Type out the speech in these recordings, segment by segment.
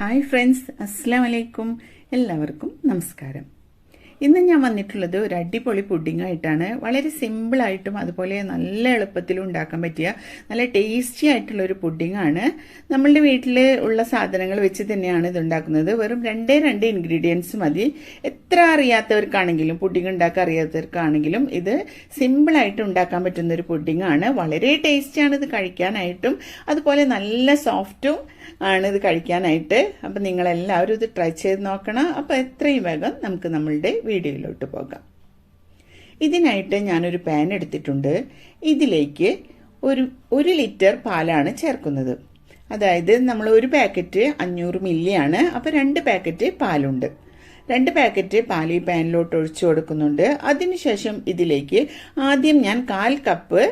Hi friends അസ്സാം വലൈക്കും എല്ലാവർക്കും നമസ്കാരം. ഇന്ന് ഞാൻ വന്നിട്ടുള്ളത് ഒരു അടിപൊളി പുഡിങ്ങായിട്ടാണ് വളരെ സിമ്പിളായിട്ടും അതുപോലെ നല്ല എളുപ്പത്തിലും ഉണ്ടാക്കാൻ പറ്റിയ നല്ല ടേസ്റ്റി ആയിട്ടുള്ള ഒരു പുഡിംഗ് ആണ്. നമ്മളുടെ വീട്ടിൽ ഉള്ള സാധനങ്ങൾ വെച്ച് തന്നെയാണ് ഇത് ഉണ്ടാക്കുന്നത്. വെറും രണ്ടേ രണ്ട് ഇൻഗ്രീഡിയൻസ് മതി. എത്ര അറിയാത്തവർക്കാണെങ്കിലും പുഡിങ് ഉണ്ടാക്കാൻ അറിയാത്തവർക്കാണെങ്കിലും ഇത് സിമ്പിളായിട്ട് ഉണ്ടാക്കാൻ പറ്റുന്ന ഒരു പുഡിംഗ് ആണ്. വളരെ ടേസ്റ്റിയാണ് ഇത് കഴിക്കാനായിട്ടും. അതുപോലെ നല്ല സോഫ്റ്റും ആണ് ഇത് കഴിക്കാനായിട്ട്. അപ്പം നിങ്ങളെല്ലാവരും ഇത് ട്രൈ ചെയ്ത് നോക്കണം. അപ്പോൾ എത്രയും വേഗം നമുക്ക് നമ്മളുടെ വീഡിയോയിലോട്ട് പോകാം. ഇതിനായിട്ട് ഞാനൊരു പാൻ എടുത്തിട്ടുണ്ട്. ഇതിലേക്ക് ഒരു ഒരു ലിറ്റർ പാലാണ് ചേർക്കുന്നത്. അതായത് നമ്മൾ ഒരു പാക്കറ്റ് അഞ്ഞൂറ് മില്ലിയാണ് അപ്പോൾ രണ്ട് പാക്കറ്റ് പാലുണ്ട്. രണ്ട് പാക്കറ്റ് പാൽ ഈ പാനിലോട്ട് ഒഴിച്ചു കൊടുക്കുന്നുണ്ട്. അതിനുശേഷം ഇതിലേക്ക് ആദ്യം ഞാൻ കാൽ കപ്പ്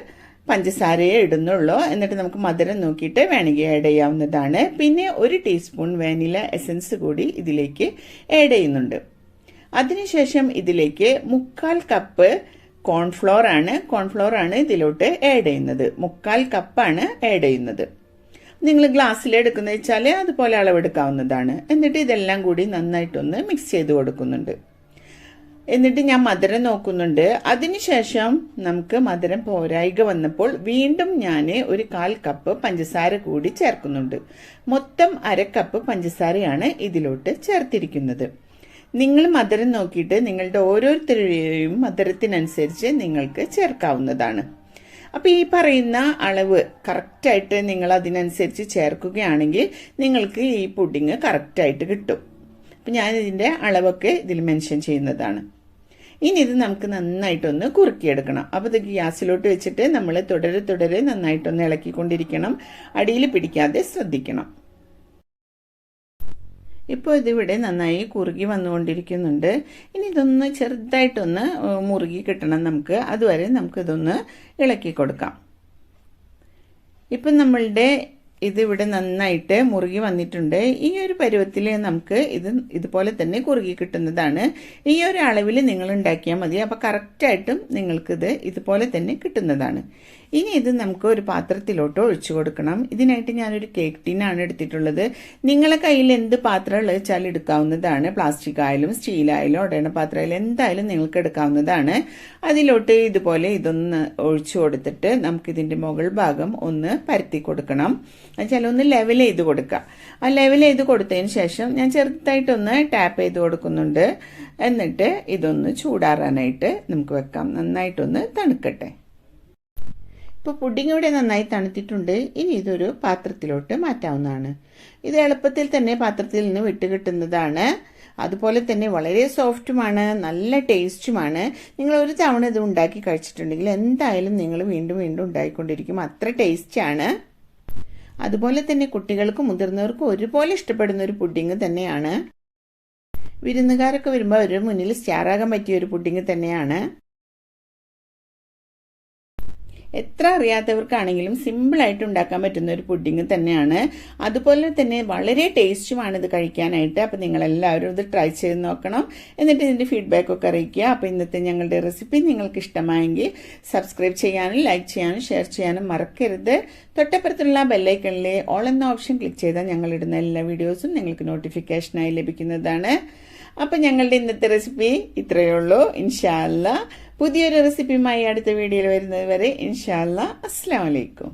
പഞ്ചസാരയെ ഇടുന്നുള്ളൂ. എന്നിട്ട് നമുക്ക് മധുരം നോക്കിയിട്ട് വേണമെങ്കിൽ ആഡ് ചെയ്യാവുന്നതാണ്. പിന്നെ ഒരു ടീസ്പൂൺ വാനില എസൻസ് കൂടി ഇതിലേക്ക് ആഡ് ചെയ്യുന്നുണ്ട്. അതിനുശേഷം ഇതിലേക്ക് മുക്കാൽ കപ്പ് കോൺഫ്ലോർ ആണ്. കോൺഫ്ലോർ ആണ് ഇതിലോട്ട് ആഡ് ചെയ്യുന്നത്. മുക്കാൽ കപ്പാണ് ആഡ് ചെയ്യുന്നത്. നിങ്ങൾ ഗ്ലാസ്സിൽ എടുക്കുന്ന വെച്ചാൽ അതുപോലെ അളവെടുക്കാവുന്നതാണ്. എന്നിട്ട് ഇതെല്ലാം കൂടി നന്നായിട്ടൊന്ന് മിക്സ് ചെയ്ത് കൊടുക്കുന്നുണ്ട്. എന്നിട്ട് ഞാൻ മധുരം നോക്കുന്നുണ്ട്. അതിനുശേഷം നമുക്ക് മധുരം പോരായിക വന്നപ്പോൾ വീണ്ടും ഞാൻ ഒരു കാൽ കപ്പ് പഞ്ചസാര കൂടി ചേർക്കുന്നുണ്ട്. മൊത്തം അര കപ്പ് പഞ്ചസാരയാണ് ഇതിലോട്ട് ചേർത്തിരിക്കുന്നത്. നിങ്ങൾ മധുരം നോക്കിയിട്ട് നിങ്ങളുടെ ഓരോരുത്തരുടെയും മധുരത്തിനനുസരിച്ച് നിങ്ങൾക്ക് ചേർക്കാവുന്നതാണ്. അപ്പോൾ ഈ പറയുന്ന അളവ് കറക്റ്റായിട്ട് നിങ്ങൾ അതിനനുസരിച്ച് ചേർക്കുകയാണെങ്കിൽ നിങ്ങൾക്ക് ഈ പുഡിങ് കറക്റ്റായിട്ട് കിട്ടും. അപ്പം ഞാൻ ഇതിന്റെ അളവൊക്കെ ഇതിൽ മെൻഷൻ ചെയ്യുന്നതാണ്. ഇനി ഇത് നമുക്ക് നന്നായിട്ടൊന്ന് കുറുക്കിയെടുക്കണം. അപ്പോൾ ഇത് ഗ്യാസിലോട്ട് വെച്ചിട്ട് നമ്മൾ തുടരെ തുടരെ നന്നായിട്ടൊന്ന് ഇളക്കിക്കൊണ്ടിരിക്കണം. അടിയിൽ പിടിക്കാതെ ശ്രദ്ധിക്കണം. ഇപ്പോൾ ഇതിവിടെ നന്നായി കുറുകി വന്നുകൊണ്ടിരിക്കുന്നുണ്ട്. ഇനി ഇതൊന്ന് ചെറുതായിട്ടൊന്ന് മുറുകി കിട്ടണം നമുക്ക്. അതുവരെ നമുക്കിതൊന്ന് ഇളക്കി കൊടുക്കാം ഇപ്പം നമ്മളുടെ ഇതിവിടെ നന്നായിട്ട് മുറുകി വന്നിട്ടുണ്ട്. ഈ ഒരു പരുവത്തിൽ നമുക്ക് ഇത് ഇതുപോലെ തന്നെ കുറുകി കിട്ടുന്നതാണ്. ഈ ഒരു അളവിൽ നിങ്ങൾ ഉണ്ടാക്കിയാൽ മതി. അപ്പോൾ കറക്റ്റായിട്ടും നിങ്ങൾക്കിത് ഇതുപോലെ തന്നെ കിട്ടുന്നതാണ്. ഇനി ഇത് നമുക്ക് ഒരു പാത്രത്തിലോട്ട് ഒഴിച്ചു കൊടുക്കണം. ഇതിനായിട്ട് ഞാനൊരു കേക്ക് ടിന്നാണ് എടുത്തിട്ടുള്ളത്. നിങ്ങളെ കയ്യിൽ എന്ത് പാത്രം ഉള്ളത് വെച്ചാൽ എടുക്കാവുന്നതാണ്. പ്ലാസ്റ്റിക് ആയാലും സ്റ്റീലായാലും ഉടയണ പാത്രമായാലും എന്തായാലും നിങ്ങൾക്ക് എടുക്കാവുന്നതാണ്. അതിലോട്ട് ഇതുപോലെ ഇതൊന്ന് ഒഴിച്ചു കൊടുത്തിട്ട് നമുക്കിതിന്റെ മുകൾ ഭാഗം ഒന്ന് പരത്തി കൊടുക്കണം. എന്നുവെച്ചാൽ ഒന്ന് ലെവൽ ചെയ്ത് കൊടുക്കുക. ആ ലെവൽ ചെയ്ത് കൊടുത്തതിന് ശേഷം ഞാൻ ചെറുതായിട്ടൊന്ന് ടാപ്പ് ചെയ്ത് കൊടുക്കുന്നുണ്ട്. എന്നിട്ട് ഇതൊന്ന് ചൂടാറാനായിട്ട് നമുക്ക് വെക്കാം. നന്നായിട്ടൊന്ന് തണുക്കട്ടെ. ഇപ്പോൾ പുഡിംഗ് ഇവിടെ നന്നായി തണുത്തിട്ടുണ്ട്. ഇനി ഇതൊരു പാത്രത്തിലോട്ട് മാറ്റാവുന്നതാണ്. ഇത് എളുപ്പത്തിൽ തന്നെ പാത്രത്തിൽ നിന്ന് വിട്ടുകിട്ടുന്നതാണ് അതുപോലെ തന്നെ വളരെ സോഫ്റ്റുമാണ് നല്ല ടേസ്റ്റുമാണ്. നിങ്ങൾ ഒരു തവണ ഇത് ഉണ്ടാക്കി കഴിച്ചിട്ടുണ്ടെങ്കിൽ എന്തായാലും നിങ്ങൾ വീണ്ടും വീണ്ടും ഉണ്ടായിക്കൊണ്ടിരിക്കും. അത്ര ടേസ്റ്റാണ്. അതുപോലെ തന്നെ കുട്ടികൾക്കും മുതിർന്നവർക്കും ഒരുപോലെ ഇഷ്ടപ്പെടുന്ന ഒരു പുഡിംഗ് തന്നെയാണ്. വിരുന്നുകാരൊക്കെ വരുമ്പോൾ അവരുടെ മുന്നിൽ സ്റ്റാറാകാൻ പറ്റിയ ഒരു പുഡിംഗ് തന്നെയാണ്. എത്ര അറിയാത്തവർക്കാണെങ്കിലും സിമ്പിളായിട്ട് ഉണ്ടാക്കാൻ പറ്റുന്ന ഒരു പുഡിങ് തന്നെയാണ്. അതുപോലെ തന്നെ വളരെ ടേസ്റ്റുമാണ് ഇത് കഴിക്കാനായിട്ട്. അപ്പം നിങ്ങളെല്ലാവരും ഇത് ട്രൈ ചെയ്ത് നോക്കണം. എന്നിട്ട് ഇതിന്റെ ഫീഡ്ബാക്ക് ഒക്കെ അറിയിക്കുക. അപ്പോൾ ഇന്നത്തെ ഞങ്ങളുടെ റെസിപ്പി നിങ്ങൾക്ക് ഇഷ്ടമായെങ്കിൽ സബ്സ്ക്രൈബ് ചെയ്യാനും ലൈക്ക് ചെയ്യാനും ഷെയർ ചെയ്യാനും മറക്കരുത്. തൊട്ടപ്പുറത്തുള്ള ബെല്ലൈക്കണിലെ ഓൾ എന്ന ഓപ്ഷൻ ക്ലിക്ക് ചെയ്താൽ ഞങ്ങളിടുന്ന എല്ലാ വീഡിയോസും നിങ്ങൾക്ക് നോട്ടിഫിക്കേഷനായി ലഭിക്കുന്നതാണ്. അപ്പം ഞങ്ങളുടെ ഇന്നത്തെ റെസിപ്പി ഇത്രയേ ഉള്ളൂ. ഇൻഷാല്ല പുതിയൊരു റെസിപ്പിയുമായി അടുത്ത വീഡിയോയിൽ വരുന്നത് വരെ ഇൻഷാല്ല അസ്സാം വലൈക്കും